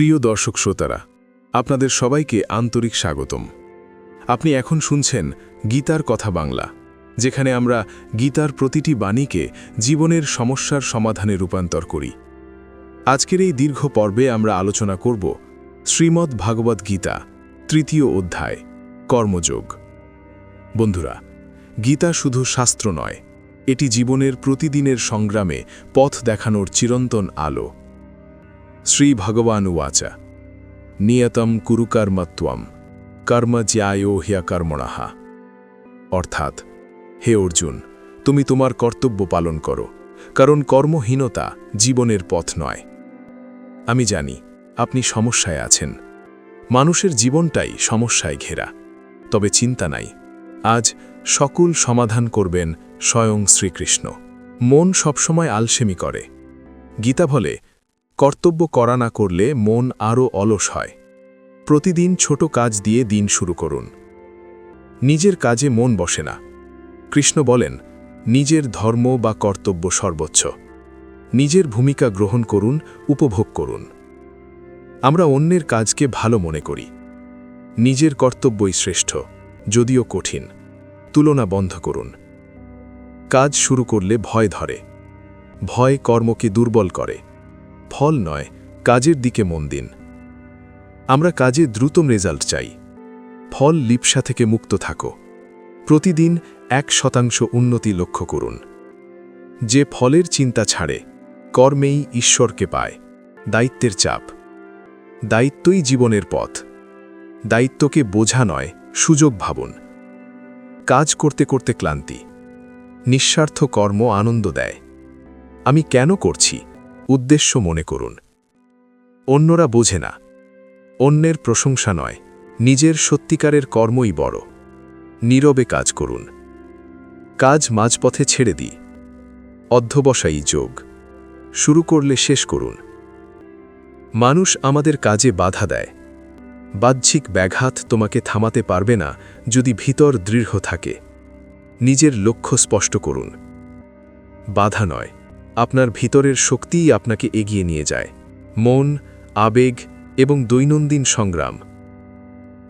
প্রিয় দর্শক শ্রোতারা, আপনাদের সবাইকে আন্তরিক স্বাগতম। আপনি এখন শুনছেন গীতার কথা বাংলা, যেখানে আমরা গীতার প্রতিটি বাণীকে জীবনের সমস্যার সমাধানে রূপান্তর করি। আজকের এই দীর্ঘ পর্বে আমরা আলোচনা করব শ্রীমদ্ ভাগবত গীতা, তৃতীয় অধ্যায়, কর্মযোগ। বন্ধুরা, গীতা শুধু শাস্ত্র নয়, এটি জীবনের প্রতিদিনের সংগ্রামে পথ দেখানোর চিরন্তন আলো। শ্রী ভগবান উবাচা নিয়তম কুরুকর্মত্বম কর্ম জ্যায়ো হিয়া কর্মণাহা অর্থাৎ হে অর্জুন, তুমি তোমার কর্তব্য পালন করো, কারণ কর্মহীনতা জীবনের পথ নয়। আমি জানি, আপনি সমস্যায় আছেন। মানুষের জীবনটাই সমস্যায় ঘেরা। তবে চিন্তা নাই, আজ সকল সমাধান করবেন স্বয়ং শ্রীকৃষ্ণ। মন সবসময় আলসেমি করে। গীতা বলে কর্তব্য করা না করলে মন আরও অলস হয়। প্রতিদিন ছোট কাজ দিয়ে দিন শুরু করুন। নিজের কাজে মন বসে না। কৃষ্ণ বলেন, নিজের ধর্ম বা কর্তব্য সর্বোচ্চ। নিজের ভূমিকা গ্রহণ করুন, উপভোগ করুন। আমরা অন্যের কাজকে ভালো মনে করি। নিজের কর্তব্যই শ্রেষ্ঠ, যদিও কঠিন। তুলনা বন্ধ করুন। কাজ শুরু করলে ভয় ধরে। ভয় কর্মকে দুর্বল করে। ফল নয়, কাজের দিকে মন দিন। আমরা কাজে দ্রুতম রেজাল্ট চাই। ফল লিপসা থেকে মুক্ত থাকো। প্রতিদিন এক শতাংশ উন্নতি লক্ষ্য করুন। যে ফলের চিন্তা ছাড়ে, কর্মেই ঈশ্বরকে পায়। দায়িত্বের চাপ। দায়িত্বই জীবনের পথ। দায়িত্বকে বোঝা নয়, সুযোগ ভাবুন। কাজ করতে করতে ক্লান্তি। নিঃস্বার্থ কর্ম আনন্দ দেয়। আমি কেন করছি? উদ্দেশ্য মনে করুন। অন্যরা বোঝে না। অন্যের প্রশংসা নয়। নিজের সত্যিকারের কর্মই বড়। নীরবে কাজ করুন। কাজ মাঝপথে ছেড়ে দিই। অধ্যবসায়ী যোগ। শুরু করলে শেষ করুন। মানুষ আমাদের কাজে বাধা দেয়। বাহ্যিক ব্যাঘাত তোমাকে থামাতে পারবে না যদি ভিতর দৃঢ় থাকে। নিজের লক্ষ্য স্পষ্ট করুন। বাধা নয়। আপনার ভিতরের শক্তিই আপনাকে এগিয়ে নিয়ে যায়। মন, আবেগ এবং দৈনন্দিন সংগ্রাম।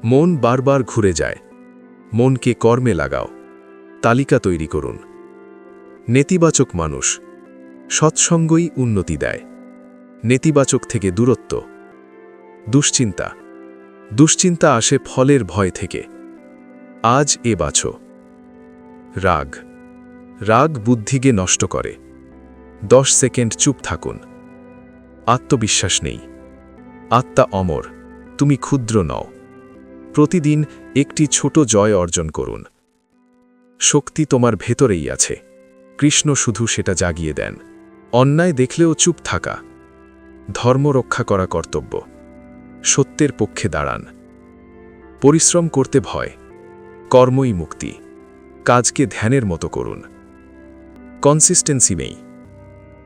মন বারবার ঘুরে যায়। মনকে কর্মে লাগাও। তালিকা তৈরি করুন। নেতিবাচক মানুষ। সৎসঙ্গই উন্নতি দেয়। নেতিবাচক থেকে দূরত্ব। দুশ্চিন্তা। দুশ্চিন্তা আসে ফলের ভয় থেকে। আজ এ বাছো। রাগ। রাগ বুদ্ধিকে নষ্ট করে। দশ সেকেন্ড চুপ থাকুন। আত্মবিশ্বাস নেই। আত্মা অমর, তুমি ক্ষুদ্র নও। প্রতিদিন একটি ছোট জয় অর্জন করুন। শক্তি তোমার ভেতরেই আছে। কৃষ্ণ শুধু সেটা জাগিয়ে দেন। অন্যায় দেখলেও চুপ থাকা। ধর্ম রক্ষা করা কর্তব্য। সত্যের পক্ষে দাঁড়ান। পরিশ্রম করতে ভয়। কর্মই মুক্তি। কাজকে ধ্যানের মতো করুন। কনসিস্টেন্সি নেই।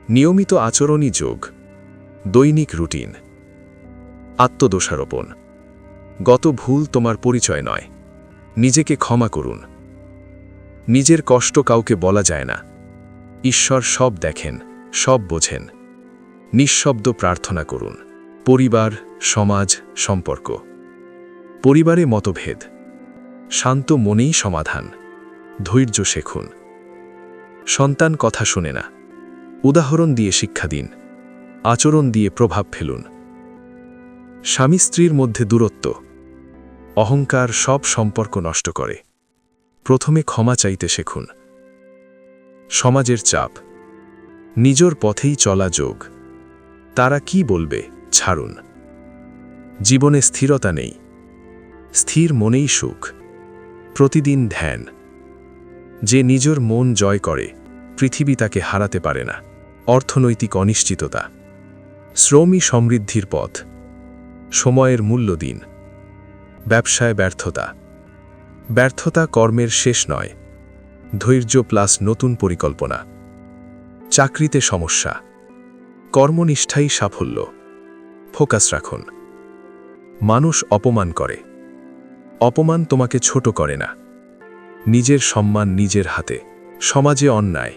নিয়মিত আচরণই যোগ। দৈনিক রুটিন। আত্মদোষারোপণ। গত ভুল তোমার পরিচয় নয়। নিজেকে ক্ষমা করুন। নিজের কষ্ট কাউকে বলা যায় না। ঈশ্বর সব দেখেন, সব বোঝেন। নিঃশব্দ প্রার্থনা করুন। পরিবার, সমাজ, সম্পর্ক। পরিবারে মতভেদ। শান্ত মনেই সমাধান। ধৈর্য শেখুন। সন্তান কথা শুনে না। উদাহরণ দিয়ে শিক্ষা দিন। আচরণ দিয়ে প্রভাব ফেলুন। স্বামী স্ত্রীর মধ্যে দূরত্ব। অহংকার সব সম্পর্ক নষ্ট করে। প্রথমে ক্ষমা চাইতে শেখুন। সমাজের চাপ। নিজর পথেই চলা যোগ। তারা কি বলবে, ছাড়ুন। জীবনে স্থিরতা নেই। স্থির মনেই সুখ। প্রতিদিন ধ্যান। যে নিজের মন জয় করে, পৃথিবী তাকে হারাতে পারে না। অর্থনৈতিক অনিশ্চিততা। শ্রমই সমৃদ্ধির পথ। সময়ের মূল্য দিন। ব্যবসায় ব্যর্থতা। ব্যর্থতা কর্মের শেষ নয়। ধৈর্য প্লাস নতুন পরিকল্পনা। চাকরিতে সমস্যা। কর্মনিষ্ঠাই সাফল্য। ফোকাস রাখুন। মানুষ অপমান করে। অপমান তোমাকে ছোট করে না। নিজের সম্মান নিজের হাতে। সমাজে অন্যায়।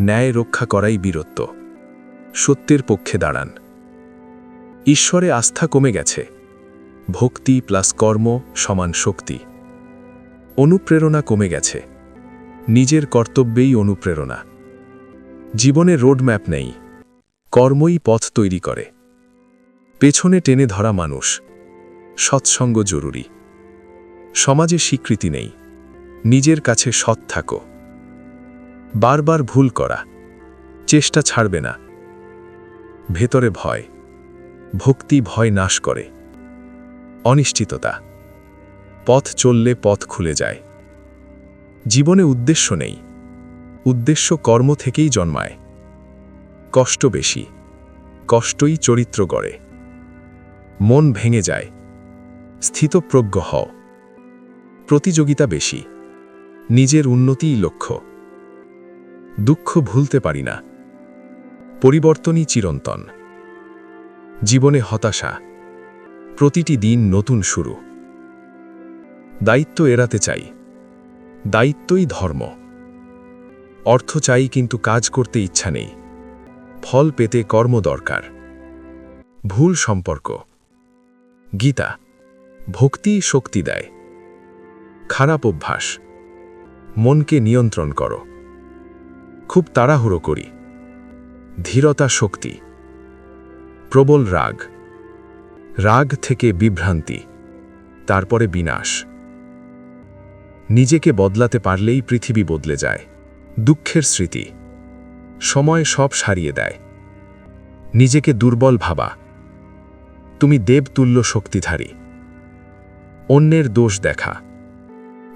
ন্যায় রক্ষা করাই বীরত্ব। সত্যের পক্ষে দাঁড়ান। ঈশ্বরে আস্থা কমে গেছে। ভক্তি প্লাস কর্ম সমান শক্তি। অনুপ্রেরণা কমে গেছে। নিজের কর্তব্যেই অনুপ্রেরণা। জীবনে রোডম্যাপ নেই। কর্মই পথ তৈরি করে। পেছনে টেনে ধরা মানুষ। সৎসঙ্গ জরুরি। সমাজে স্বীকৃতি নেই। নিজের কাছে সৎ থাকো। বারবার ভুল করা। চেষ্টা ছাড়বে না। ভেতরে ভয়। ভক্তি ভয় নাশ করে। অনিশ্চিততা। পথ চললে পথ খুলে যায়। জীবনে উদ্দেশ্য নেই। উদ্দেশ্য কর্ম থেকেই জন্মায়। কষ্ট বেশি। কষ্টই চরিত্র গড়ে। মন ভেঙে যায়। স্থিতপ্রজ্ঞ হও। প্রতিযোগিতা বেশি। নিজের উন্নতিই লক্ষ্য। দুঃখ ভুলতে পারি না। পরিবর্তনই চিরন্তন। জীবনে হতাশা। প্রতিটি দিন নতুন শুরু। দায়িত্ব এড়াতে চাই। দায়িত্বই ধর্ম। অর্থ চাই কিন্তু কাজ করতে ইচ্ছা নেই। ফল পেতে কর্ম দরকার। ভুল সম্পর্ক। গীতা। ভক্তি শক্তি দেয়। খারাপ অভ্যাস। মনকে নিয়ন্ত্রণ করো। খুব তাড়াহুড়ো করি। ধীরতা শক্তি। প্রবল রাগ। রাগ থেকে বিভ্রান্তি। তারপরে বিনাশ। নিজেকে বদলাতে পারলেই পৃথিবী বদলে যায়। দুঃখের স্মৃতি। সময় সব সারিয়ে দেয়। নিজেকে দুর্বল ভাবা। তুমি দেবতুল্য শক্তিধারী। অন্যের দোষ দেখা।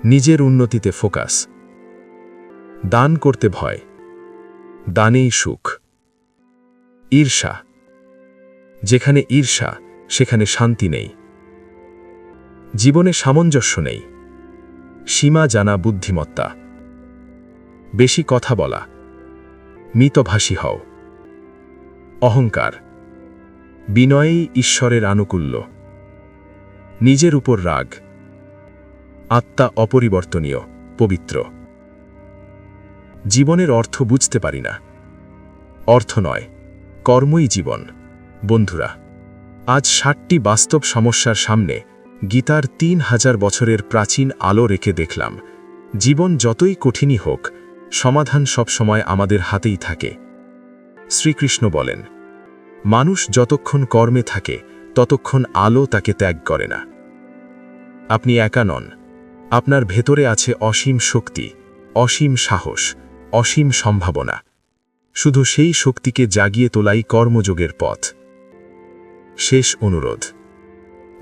নিজের উন্নতিতে ফোকাস। দান করতে ভয়। দানেই সুখ। ঈর্ষা। যেখানে ঈর্ষা, সেখানে শান্তি নেই। জীবনে সামঞ্জস্য নেই। সীমা জানা বুদ্ধিমত্তা। বেশি কথা বলা। মিতভাষী হও। অহংকার। বিনয়েই ঈশ্বরের আনুকূল্য। নিজের উপর রাগ। আত্মা অপরিবর্তনীয়, পবিত্র। জীবনের অর্থ বুঝতে পারি না। অর্থ নয়, কর্মই জীবন। বন্ধুরা, আজ ষাটটি বাস্তব সমস্যার সামনে গীতার তিন হাজার বছরের প্রাচীন আলো রেখে দেখলাম। জীবন যতই কঠিনই হোক, সমাধান সবসময় আমাদের হাতেই থাকে। শ্রীকৃষ্ণ বলেন, মানুষ যতক্ষণ কর্মে থাকে, ততক্ষণ আলো তাকে ত্যাগ করে না। আপনি একা নন। আপনার ভেতরে আছে অসীম শক্তি, অসীম সাহস। অসীম সম্ভাবনা। শুধু সেই শক্তিকে জাগিয়ে তোলাই কর্মযোগের পথ। শেষ অনুরোধ।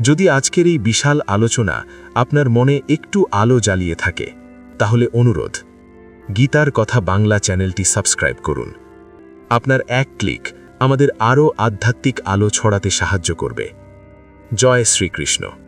যদি আজকের এই বিশাল আলোচনা আপনার মনে একটু আলো জ্বালিয়ে থাকে, তাহলে অনুরোধ। গীতার কথা বাংলা চ্যানেলটি সাবস্ক্রাইব করুন। আপনার এক ক্লিক আমাদের আরও আধ্যাত্মিক আলো ছড়াতে সাহায্য করবে। জয় শ্রীকৃষ্ণ।